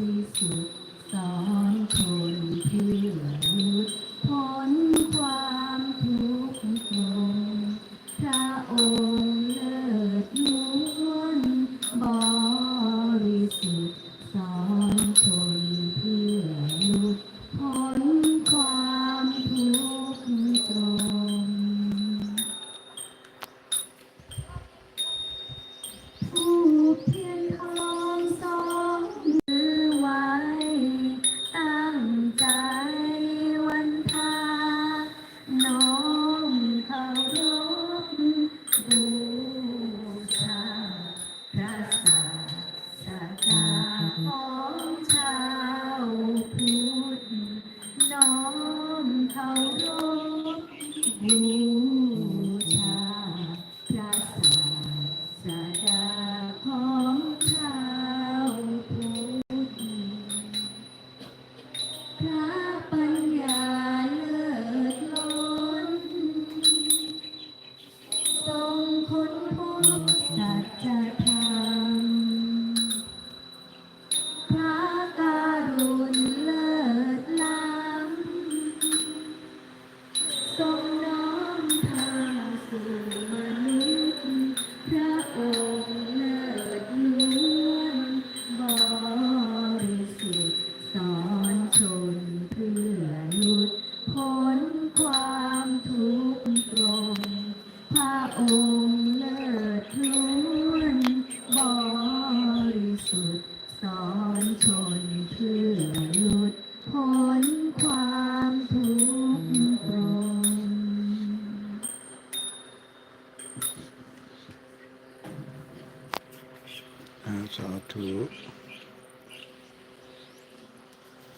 ริสุทธิ์สอนคนเพื่อหลุดพ้นความทุกข์ สดาของชาวพุทธน้อมเคารพบูชาพระศาสดาของชาวพุทธพระปัญญาเลิศล้นทรงค้นพบสัจ การุณเลิศล้ำทรงน้อมทางสู่มนุษย์พระองค์เลิศล้วนบริสุทธิ์สอนชนเพื่อหลุดพ้นความทุกข์ตรงพระองค์เลิศล้วนบริสุทธิ์ สอนชนเพื่อหลุดพ้นความทุกข์ตรงสาธุ